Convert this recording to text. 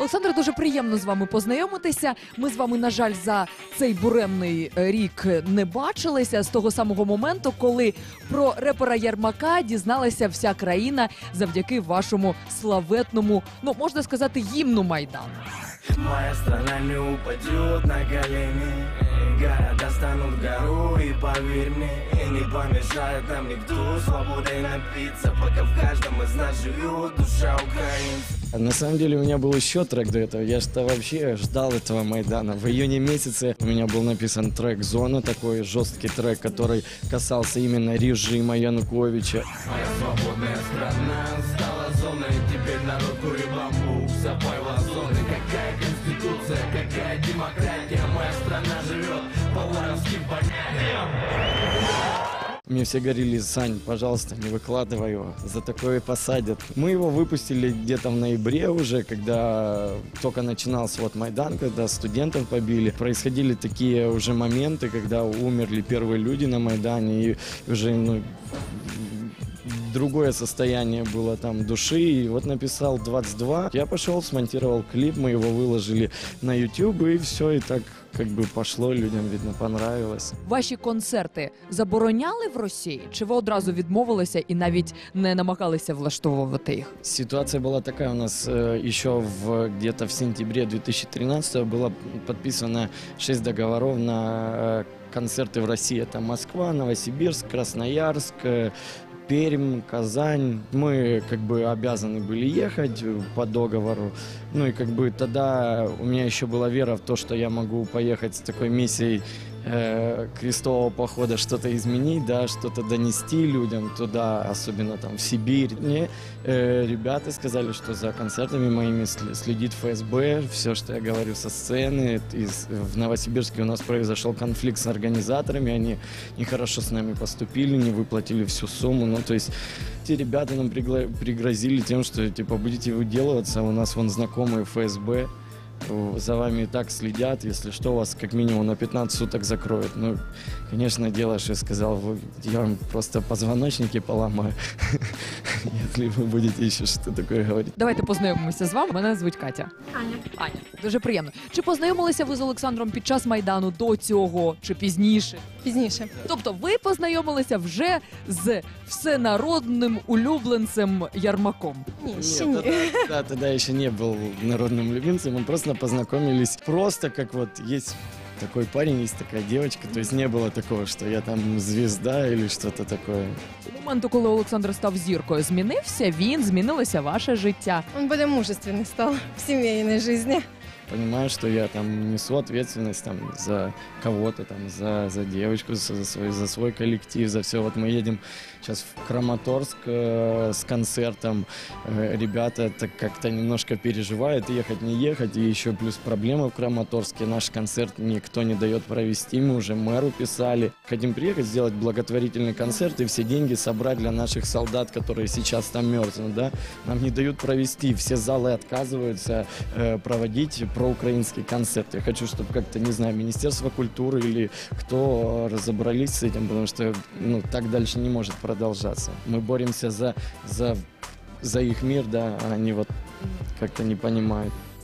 Олександре, дуже приємно з вами познайомитися. Ми з вами, на жаль, за цей буремний е, рік не бачилися з того самого моменту, коли про репера Ярмака дізналася вся країна завдяки вашому славетному, ну можна сказати, гімну Майдану. Моя страна не упадет на колени Города станут гору и поверь мне И не помешает нам никто свободой напиться Пока в каждом из нас живет душа украинца На самом деле у меня был еще трек до этого. Я что вообще ждал этого Майдана. В июне месяце у меня был написан трек «Зона», такой жесткий трек, который касался именно режима Януковича. Моя свободная страна стала зоной Теперь народ курит бамбук, запоила зоны Какая конституция, какая демократия Моя страна живет Мне все говорили, Сань, пожалуйста, не выкладывай его, за такое посадят. Мы его выпустили где-то в ноябре уже, когда только начинался вот Майдан, когда студентов побили. Происходили такие уже моменты, когда умерли первые люди на Майдане, и уже ну, другое состояние было там души. И вот написал 22. Я пошел, смонтировал клип, мы его выложили на YouTube, и все, и так как бы пошло, людям, видно, понравилось. Ваші концерти забороняли в Росії? Чи ви одразу відмовилися і навіть не намагалися влаштовувати їх? Ситуация была такая у нас э, еще в, где-то в сентябре 2013 было подписано 6 договоров на э, концерты в России. Это Москва, Новосибирск, Красноярск, э, Пермь, Казань. Мы как бы обязаны были ехать э, по договору. Ну и как бы тогда у меня еще была вера в то, что я могу поехать с такой миссией э, крестового похода что-то изменить, да, что-то донести людям туда, особенно там в Сибирь. Мне э, ребята сказали, что за концертами моими сл- следит ФСБ, все, что я говорю со сцены. Из, в Новосибирске у нас произошел конфликт с организаторами, они нехорошо с нами поступили, не выплатили всю сумму. Ну, то есть те ребята нам пригла- пригрозили тем, что типа будете выделываться, у нас вон знакомые ФСБ, за вами и так следят, если что, вас как минимум на 15 суток закроют. Ну, конечно, делаешь, я сказал, вы- я вам просто позвоночники поломаю, если вы будете еще что такое говорить. Давайте познайомимося з вами. Мене звуть Катя. Аня. Аня, дуже приємно. Чи познайомилися ви з Олександром під час майдану до цього чи пізніше? Пізніше. Тобто, ви познайомилися вже з всенародним улюбленцем Ярмаком. Ні, Нет, ще ні. тогда, да, тогда я еще не был народным любимцем, мы просто познакомились просто как вот есть такой парень, есть такая девочка, то есть не было такого, что я там звезда или что-то такое. Моменту, коли Олександр став зіркою, змінився він, змінилося ваше життя. Он более мужественный стал в семейной жизни. Понимаю, что я там несу ответственность там за кого-то, там за, за девочку, за, за свой, за свой коллектив, за все. Вот мы едем сейчас в Краматорск э, с концертом. Э, ребята так как-то немножко переживают, ехать не ехать. И еще плюс проблема в Краматорске. Наш концерт никто не дает провести. Мы уже мэру писали. Хотим приехать, сделать благотворительный концерт и все деньги собрать для наших солдат, которые сейчас там мерзнут. Да? Нам не дают провести. Все залы отказываются э, проводить проукраинский концерт. Я хочу, чтобы как-то, не знаю, Министерство культуры или кто э, разобрались с этим, потому что ну, так дальше не может продолжаться. Мы боремся за, за, за их мир, да, а они вот как-то не понимают.